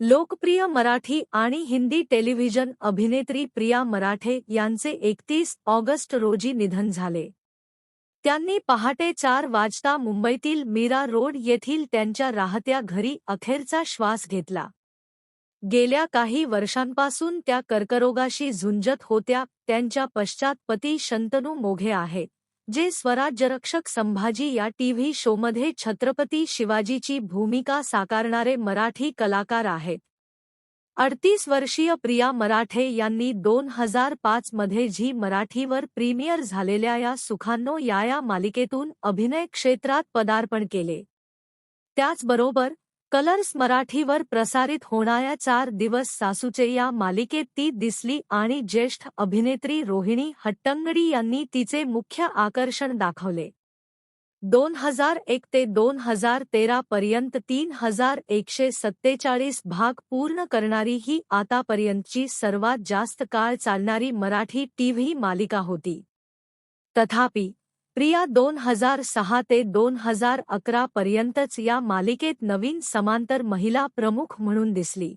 लोकप्रिय मराठी आणि हिंदी टेलिव्हिजन अभिनेत्री प्रिया मराठे यांचे एकतीस ऑगस्ट रोजी निधन झाले. त्यांनी पहाटे चार वाजता मुंबईतील मीरा रोड येथील त्यांच्या राहत्या घरी अखेरचा श्वास घेतला. गेल्या काही वर्षांपासून त्या कर्करोगाशी झुंजत होत्या त्यांच्या पश्चात पती शंतनू मोघे आहेत. जे स्वराज्यरक्षक संभाजी या टीव्ही शोमध्ये छत्रपती शिवाजीची भूमिका साकारणारे मराठी कलाकार आहेत. अडतीस वर्षीय प्रिया मराठे यांनी दोन हजार पाच मध्ये झी मराठीवर प्रीमियर झालेल्या या सुखांनो या या मालिकेतून अभिनय क्षेत्रात पदार्पण केले. त्याचबरोबर कलर्स मराठीवर प्रसारित होणाऱ्या चार दिवस सासूचे या मालिकेत ती दिसली आणि ज्येष्ठ अभिनेत्री रोहिणी हट्टंगडी यांनी तिचे मुख्य आकर्षण दाखवले. दोन हजार एक ते दोन हजार तेरा पर्यंत तीन हजार एकशे सत्तेचाळीस भाग पूर्ण करणारी ही आतापर्यंतची सर्वात जास्त काळ चालणारी मराठी टीव्ही मालिका होती. तथापि प्रिया दोन हजार सहा ते दोन हजार अकरा पर्यंतच या मालिकेत नवीन समांतर महिला प्रमुख म्हणून दिसली.